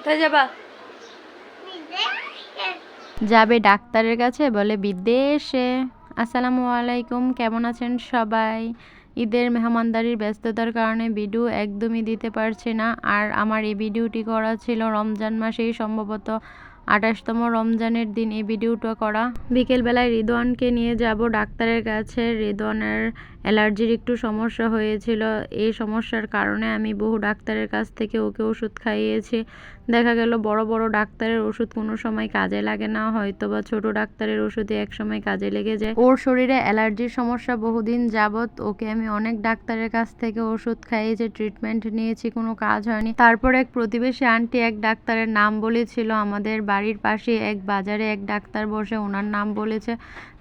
কোথায় যাবা? যাবে ডাক্তারের কাছে, বলে বিদেশে। আসসালামু আলাইকুম, কেমন আছেন সবাই? ঈদের মেহমানদারির ব্যস্ততার কারণে ভিডিও একদমই দিতে পারছি না। আর আমার এই ভিডিওটি করা ছিল রমজান মাসেই, সম্ভবত আঠাশতম রমজানের দিন এই ভিডিওটা করা। বিকেলবেলায় রিদওয়ানকে নিয়ে যাব ডাক্তারের কাছে। রিদওয়ানের অ্যালার্জির একটু সমস্যা হয়েছিল। এই সমস্যার কারণে আমি বহু ডাক্তারের কাছ থেকে ওকে ওষুধ খাইয়েছি। দেখা গেল বড় বড় ডাক্তারের ওষুধ কোনো সময় কাজে লাগে না হয়তো বা ছোট ডাক্তারের ওষুধে এক সময় কাজে লেগে যায়। ওর শরীরে অ্যালার্জির সমস্যা বহুদিন যাবত ওকে আমি অনেক ডাক্তারের কাছ থেকে ওষুধ খাইয়েছি, ট্রিটমেন্ট নিয়েছি, কোনো কাজ হয়নি। তারপর এক প্রতিবেশী আন্টি এক ডাক্তারের নাম বলেছিল, আমাদের বাড়ির পাশে এক বাজারে এক ডাক্তার বসে ওনার নাম বলেছে।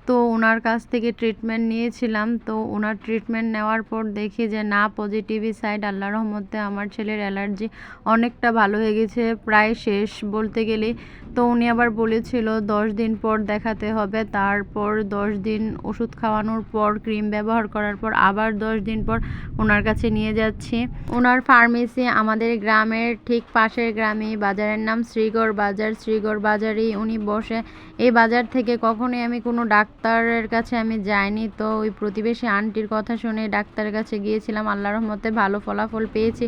তো ওনার কাছ থেকে ট্রিটমেন্ট নিয়েছিলাম। তো ওনার ট্রিটমেন্ট নেওয়ার পর দেখি যে, না পজিটিভই সাইড আল্লাহ রহমতে আমার ছেলের অ্যালার্জি অনেকটা ভালো হয়ে গেছে, প্রায় শেষ বলতে গেলে। তো উনি আবার বলেছিল, দশ দিন পর দেখাতে হবে। তারপর দশ দিন ওষুধ খাওয়ানোর পর ক্রিম ব্যবহার করার পর আবার দশ দিন পর ওনার কাছে নিয়ে যাচ্ছি। ওনার ফার্মেসি আমাদের গ্রামের ঠিক পাশের গ্রামে বাজারের নাম শ্রীগড় বাজার। শ্রীগড় বাজারেই উনি বসে। এই বাজার থেকে কখনোই আমি কোনো ডাক্তারের কাছে আমি যাইনি, তো ওই প্রতিবেশী আন্টির কথা শুনে ডাক্তারের কাছে গিয়েছিলাম। আল্লাহ রহমতে ভালো ফলাফল পেয়েছি।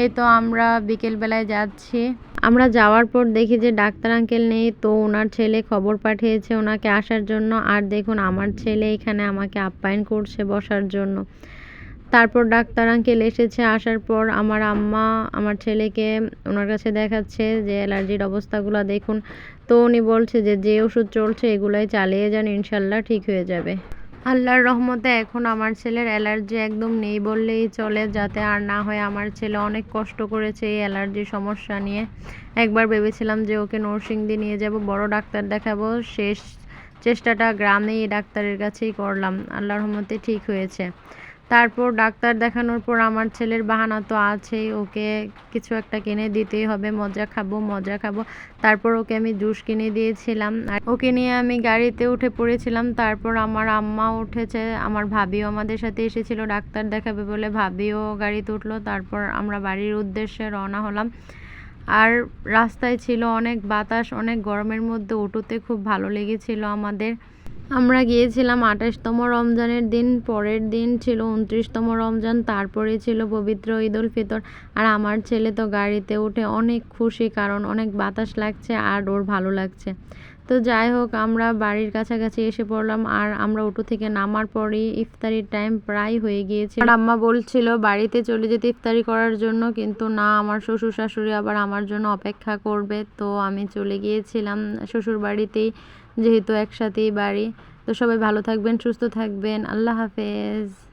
এই তো আমরা বিকেলবেলায় যাচ্ছি। আমরা যাওয়ার পর দেখি যে ডাক্তার আঙ্কেল নেই, তো ওনার ছেলে খবর পাঠিয়েছে ওনাকে আসার জন্য। আর দেখুন, আমার ছেলে এখানে আমাকে আপ্যায়ন করছে বসার জন্য। তারপর ডাক্তার আঙ্কেল এসেছে, আসার পর আমার আম্মা আমার ছেলেকে ওনার কাছে দেখাচ্ছে যে অ্যালার্জির অবস্থাগুলো দেখুন। তো উনি বলছে যে যে ওষুধ চলছে এগুলাই চালিয়ে যান, ইনশাল্লাহ ঠিক হয়ে যাবে। আল্লাহর রহমতে এখন আমার ছেলের অ্যালার্জি একদম নেই বললেই চলে, যাতে আর না হয় আমার ছেলে অনেক কষ্ট করেছে এই অ্যালার্জির সমস্যা নিয়ে। একবার ভেবেছিলাম যে ওকে নরসিংদী নিয়ে যাব, বড় ডাক্তার দেখাবো, শেষ চেষ্টাটা গ্রামেই ডাক্তারের কাছেই করলাম। আল্লাহর রহমতে ঠিক হয়েছে। তারপর ডাক্তার দেখানোর পর আমার ছেলের বাহানা তো আছেই, ওকে কিছু একটা কিনে দিতেই হবে, মজা খাব মজা খাব। তারপর ওকে আমি জুস কিনে দিয়েছিলাম। আর ওকে নিয়ে আমি গাড়িতে উঠে পড়েছিলাম। তারপর আমার আম্মা উঠেছে, আমার ভাবিও আমাদের সাথে এসেছিল ডাক্তার দেখাবে বলে ভাবিও গাড়িতে উঠল। তারপর আমরা বাড়ির উদ্দেশ্যে রওনা হলাম। আর রাস্তায় ছিল অনেক বাতাস, অনেক গরমের মধ্যে অটোতে খুব ভালো লেগেছিল আমাদের। আমরা গিয়েছিলাম আঠাশতম রমজানের দিন, পরের দিন ছিল উনত্রিশতম রমজান, তারপরে ছিল পবিত্র ঈদ উল ফিতর। আর আমার ছেলে তো গাড়িতে উঠে অনেক খুশি কারণ অনেক বাতাস লাগছে আর ওর ভালো লাগছে। তো যাই হোক, আমরা বাড়ির কাছাকাছি এসে পড়লাম আর আমরা অটো থেকে নামার পরেই ইফতারির টাইম প্রায় হয়ে গিয়েছে। আর আম্মা বলছিল বাড়িতে চলে যেতে ইফতারি করার জন্য, কিন্তু না, আমার শ্বশুর শাশুড়ি আবার আমার জন্য অপেক্ষা করবে। তো আমি চলে গিয়েছিলাম শ্বশুর বাড়িতেই, যেহেতু একসাথেই বাড়ি। তো সবাই ভালো থাকবেন, সুস্থ থাকবেন। আল্লাহ হাফেজ।